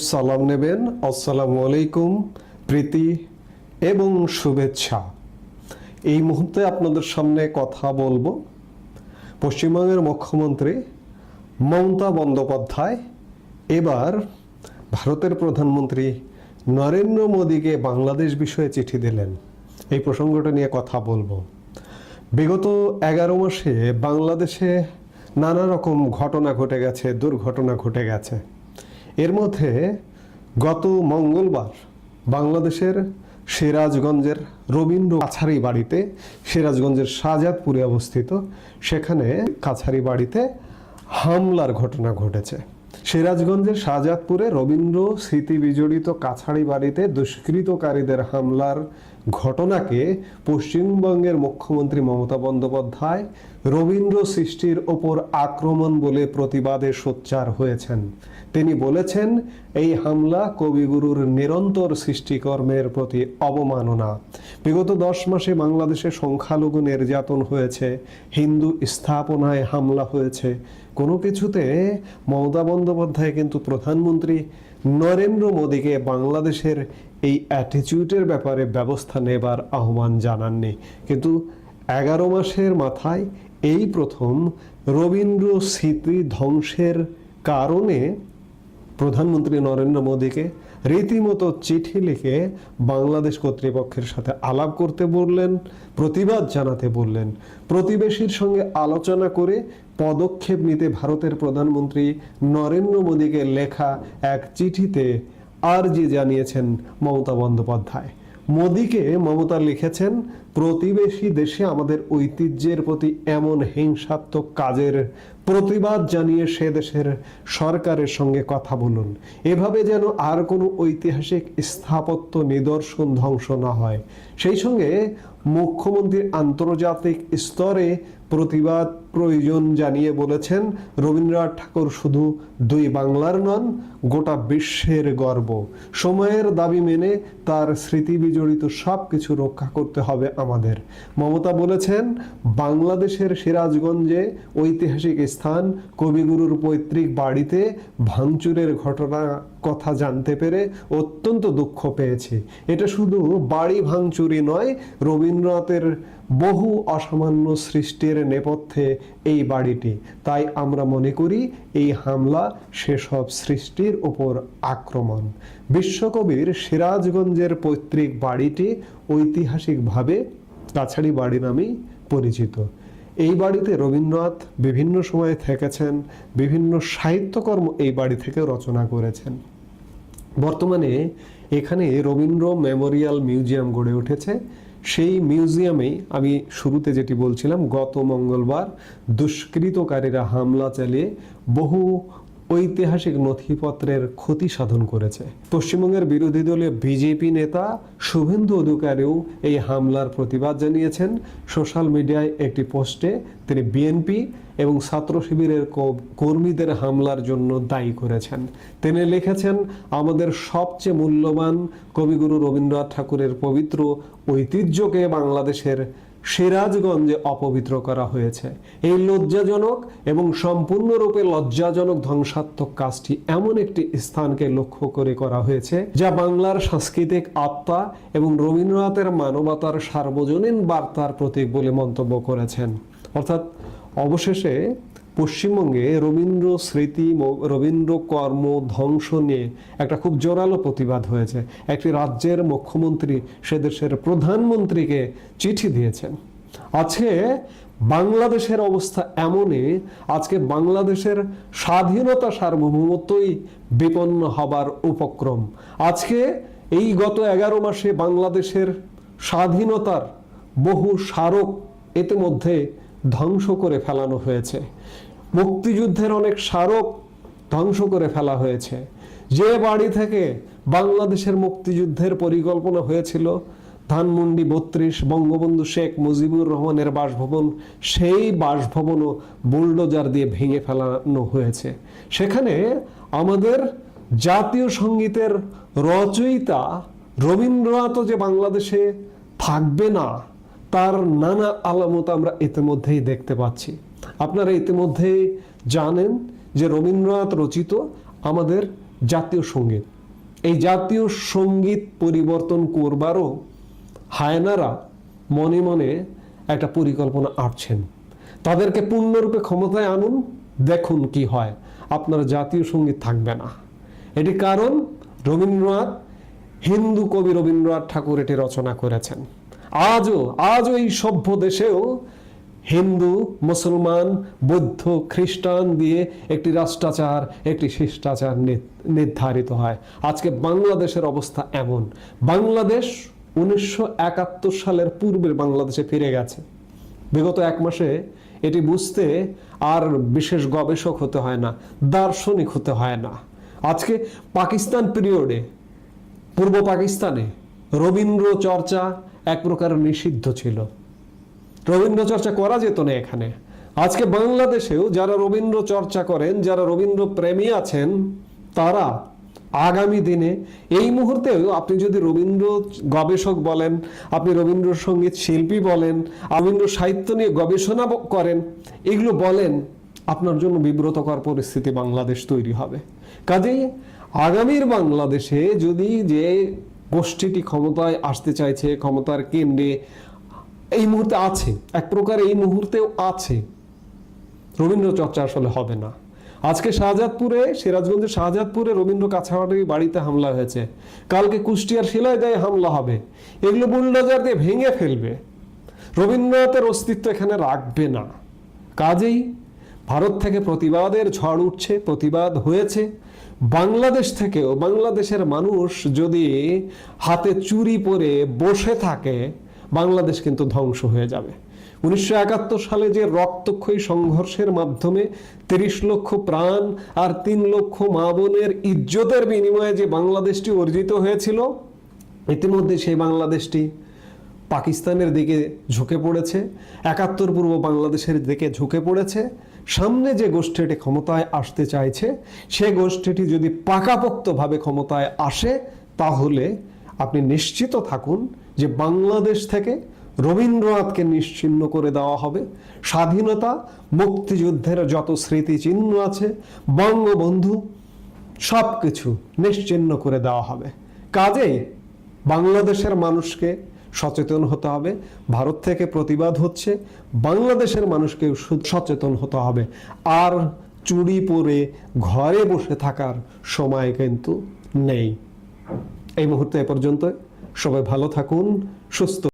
সালাম নেবেন। আসসালামু আলাইকুম, প্রীতি এবং শুভেচ্ছা। এই মুহূর্তে আপনাদের সামনে কথা বলব পশ্চিমবঙ্গের মুখ্যমন্ত্রী মমতা বন্দ্যোপাধ্যায়। এবার ভারতের প্রধানমন্ত্রী নরেন্দ্র মোদীকে বাংলাদেশ বিষয়ে চিঠি দিলেন। এই প্রসঙ্গটা নিয়ে কথা বলব। বিগত এগারো মাসে বাংলাদেশে নানা রকম ঘটনা ঘটে গেছে, দুর্ঘটনা ঘটে গেছে। এর মধ্যে গত মঙ্গলবার বাংলাদেশের সিরাজগঞ্জের রবীন্দ্র কাছারি বাড়িতে, সিরাজগঞ্জের শাহজাদপুরে অবস্থিত, সেখানে কাছারি বাড়িতে হামলার ঘটনা ঘটেছে। সিরাজগঞ্জের শাহজাদপুরে রবীন্দ্র স্মৃতি বিজড়িত কাছাড়ি বাড়িতে দুষ্কৃতকারীদের হামলার ঘটনাকে পশ্চিমবঙ্গের মুখ্যমন্ত্রী মমতা বন্দ্যোপাধ্যায় রবীন্দ্র সৃষ্টির ওপর আক্রমণ বলে প্রতিবাদে সোচ্চার হয়েছেন। তিনি বলেছেন, এই হামলা কবিগুরুর নিরন্তর সৃষ্টিকর্মের প্রতি অবমাননা। বিগত দশ মাসে বাংলাদেশে সংখ্যালঘু নির্যাতন হয়েছে, হিন্দু স্থাপনায় হামলা হয়েছে। কোনো কিছুতে মমতা বন্দ্যোপাধ্যায় কিন্তু প্রধানমন্ত্রী নরেন্দ্র মোদীকে বাংলাদেশের এই অ্যাটিটিউডের ব্যাপারে ব্যবস্থা নেবার আহ্বান জানাননি। কিন্তু এগারো মাসের মাথায় এই প্রথম রবীন্দ্র স্মৃতি ধ্বংসের কারণে প্রধানমন্ত্রী নরেন্দ্র মোদীকে রীতিমতো চিঠি লিখে বাংলাদেশ কর্তৃপক্ষের সাথে আলাপ করতে বললেন, প্রতিবাদ জানাতে বললেন। প্রতিবেশীর সঙ্গে আলোচনা করে পদক্ষেপ নিতে ভারতের প্রধানমন্ত্রী নরেন্দ্র মোদীকে লেখা এক চিঠিতে আর্জি জানিয়েছেন মমতা বন্দ্যোপাধ্যায়। মোদীকে মমতা লিখেছেন, প্রতিবেশী দেশে আমাদের ঐতিহ্যের প্রতি এমন হিংসাত্মক কাজের প্রতিবাদ জানিয়ে সে দেশের সরকারের সঙ্গে কথা বলুন। এভাবে যেন আর কোনো ঐতিহাসিক স্থাপত্য নিদর্শন ধ্বংস না হয়। সেই সঙ্গে মুখ্যমন্ত্রীর আন্তর্জাতিক স্তরে প্রতিবাদ প্রয়োজন জানিয়ে বলেছেন, রবীন্দ্রনাথ ঠাকুর শুধু দুই বাংলার নন, গোটা বিশ্বের গর্ব। সময়ের দাবি মেনে তার স্মৃতি বিজড়িত সব কিছু রক্ষা করতে হবে আমাদের। মমতা বলেছেন, বাংলাদেশের সিরাজগঞ্জে ঐতিহাসিক স্থান, কবিগুরুর পৈতৃক বাড়িতে ভাঙচুরের ঘটনা কথা জানতে পেরে অত্যন্ত দুঃখ পেয়েছি। এটা শুধু বাড়ি ভাঙচুরি নয়, রবীন্দ্রনাথের বহু অসামান্য সৃষ্টির নেপথ্যে এই বাড়িটি। তাই আমরা মনে করি এই হামলা সেসব সৃষ্টির ওপর আক্রমণ। বিশ্বকবির সিরাজগঞ্জের পৈতৃক বাড়িটি ঐতিহাসিকভাবে কাছাড়ি বাড়ি নামেই পরিচিত। এই বাড়িতে রবীন্দ্রনাথ বিভিন্ন সময়ে থেকেছেন, বিভিন্ন সাহিত্যকর্ম এই বাড়ি থেকে রচনা করেছেন। বর্তমানে এখানে রবীন্দ্র মেমোরিয়াল মিউজিয়াম গড়ে উঠেছে। সেই মিউজিয়ামেই আমি শুরুতে যেটি বলছিলাম গত মঙ্গলবার দুষ্কৃতকারীরা হামলা চালিয়ে বহু ঐতিহাসিক নথিপত্রের ক্ষতি সাধন করেছে। পশ্চিমবঙ্গের বিরোধী দলীয় বিজেপি নেতা শুভেন্দু অধিকারীও এই হামলার প্রতিবাদ জানিয়েছেন। সোশ্যাল মিডিয়ায় একটি পোস্টে তিনি বিএনপি এবং ছাত্র শিবিরের কর্মীদের হামলার জন্য দায়ী করেছেন। তিনি লিখেছেন, আমাদের সবচেয়ে মূল্যবান কবিগুরু রবীন্দ্রনাথ ঠাকুরের পবিত্র ঐতিহ্যকে বাংলাদেশের সিরাজগঞ্জে অপবিত্র করা হয়েছে। এই লজ্জাজনক এবং সম্পূর্ণরূপে লজ্জাজনক ধ্বংসাত্মক কাজটি এমন একটি স্থানকে লক্ষ্য করে করা হয়েছে, যা বাংলার সাংস্কৃতিক আত্মা এবং রবীন্দ্রনাথের মানবতার সার্বজনীন বার্তার প্রতীক বলে মন্তব্য করেছেন। অর্থাৎ অবশেষে পশ্চিমবঙ্গে রবীন্দ্র স্মৃতি রবীন্দ্র কর্ম ধ্বংস নিয়ে একটা খুব জোরালো প্রতিবাদ হয়েছে। একটি রাজ্যের মুখ্যমন্ত্রী সে দেশের প্রধানমন্ত্রীকে চিঠি দিয়েছেন। আছে, বাংলাদেশের অবস্থা এমনই, আজকে বাংলাদেশের স্বাধীনতা সার্বভৌমত্বই বিপন্ন হবার উপক্রম। আজকে এই গত এগারো মাসে বাংলাদেশের স্বাধীনতার বহু স্মারক ইতিমধ্যে ধ্বংস করে ফেলানো হয়েছে। মুক্তিযুদ্ধের অনেক স্মারক ধ্বংস করে ফেলা হয়েছে। যে বাড়ি থেকে বাংলাদেশের মুক্তিযুদ্ধের পরিকল্পনা হয়েছিল, ধানমন্ডি বত্রিশ, বঙ্গবন্ধু শেখ মুজিবুর রহমানের বাসভবন, সেই বাসভবনও বুলডোজার দিয়ে ভেঙে ফেলানো হয়েছে। সেখানে আমাদের জাতীয় সঙ্গীতের রচয়িতা রবীন্দ্রনাথও যে বাংলাদেশে থাকবে না তার নানা আলামত আমরা ইতিমধ্যেই দেখতে পাচ্ছি। আপনারা ইতিমধ্যেই জানেন যে রবীন্দ্রনাথ রচিত আমাদের জাতীয় সংগীত। এই জাতীয় সংগীত পরিবর্তন করবারও হায়নারা মনে মনে একটা পরিকল্পনা আঁটছেন। তাদেরকে পূর্ণরূপে ক্ষমতায় আনুন, দেখুন কি হয়। আপনার জাতীয় সংগীত থাকবে না। এটি কারণ রবীন্দ্রনাথ হিন্দু কবি রবীন্দ্রনাথ ঠাকুর এটি রচনা করেছেন। আজও আজও এই সভ্য দেশেও হিন্দু, মুসলমান, বৌদ্ধ, খ্রিস্টান দিয়ে একটি রাষ্ট্রাচার, একটি শিষ্টাচার নির্ধারিত হয়। আজকে বাংলাদেশের অবস্থা এমন। বাংলাদেশ উনিশশো একাত্তর সালের পূর্বের বাংলাদেশে ফিরে গেছে। বিগত এক মাসে এটি বুঝতে আর বিশেষ গবেষক হতে হয় না, দার্শনিক হতে হয় না। আজকে পাকিস্তান পিরিয়ডে, পূর্ব পাকিস্তানে রবীন্দ্র চর্চা এক প্রকার নিষিদ্ধ ছিল। রবীন্দ্র চর্চা করা যেত না এখানে। আজকে বাংলাদেশেও যারা রবীন্দ্র চর্চা করেন, যারা রবীন্দ্র প্রেমী আছেন, তারা আগামী দিনে এই মুহূর্তেও আপনি যদি রবীন্দ্র গবেষক বলেন, আপনি রবীন্দ্রসঙ্গীত শিল্পী বলেন, রবীন্দ্র সাহিত্য নিয়ে গবেষণা করেন, এগুলো বলেন, আপনার জন্য বিব্রতকর পরিস্থিতি বাংলাদেশ তৈরি হবে। কাজেই আগামীর বাংলাদেশে যদি যে গোষ্ঠীটি ক্ষমতায় আসতে চাইছে, ক্ষমতার কেন্দ্রে এই মুহূর্তে আছে, এক প্রকার এই মুহূর্তেও আছে। রবীন্দ্র চর্চা আসলে হবে না। আজকে শাহজাদপুরে সিরাজগঞ্জের শাহজাদপুরে রবীন্দ্র কাছাড়ি বাড়িতে হামলা হয়েছে। কালকে কুষ্টিয়ার শিলাইদায় হামলা হবে। এগুলো বুলডোজার দিয়ে ভেঙে ফেলবে। রবীন্দ্রনাথের অস্তিত্ব এখানে রাখবে না। কাজেই ভারত থেকে প্রতিবাদের ঝড় উঠছে, প্রতিবাদ হয়েছে। বাংলাদেশ থেকেও বাংলাদেশের মানুষ যদি হাতে চুরি পরে বসে থাকে, বাংলাদেশ কিন্তু ধ্বংস হয়ে যাবে। উনিশশো একাত্তর সালে যে রক্তক্ষয়ী সংঘর্ষের মাধ্যমে তিরিশ লক্ষ প্রাণ আর তিন লক্ষ মা বোনের ইজ্জতের বিনিময়ে যে বাংলাদেশটি অর্জিত হয়েছিল, ইতিমধ্যে সেই বাংলাদেশটি পাকিস্তানের দিকে ঝুঁকে পড়েছে, একাত্তর পূর্ব বাংলাদেশের দিকে ঝুঁকে পড়েছে। সামনে যে গোষ্ঠীটি ক্ষমতায় আসতে চাইছে, সে গোষ্ঠীটি যদি পাকাপোক্তভাবে ক্ষমতায় আসে, তাহলে আপনি নিশ্চিত থাকুন যে বাংলাদেশ থেকে রবীন্দ্রনাথকে নিশ্চিহ্ন করে দেওয়া হবে। স্বাধীনতা, মুক্তিযুদ্ধের যত স্মৃতিচিহ্ন আছে, বঙ্গবন্ধু সব কিছু নিশ্চিহ্ন করে দেওয়া হবে। কাজেই বাংলাদেশের মানুষকে সচেতন হতে হবে। ভারত থেকে প্রতিবাদ হচ্ছে। বাংলাদেশের মানুষকে সচেতন হতে হবে। আর চুরি পরে ঘরে বসে থাকার সময় কিন্তু নেই। এই মুহূর্তে এ পর্যন্ত সবাই ভালো থাকুন, সুস্থ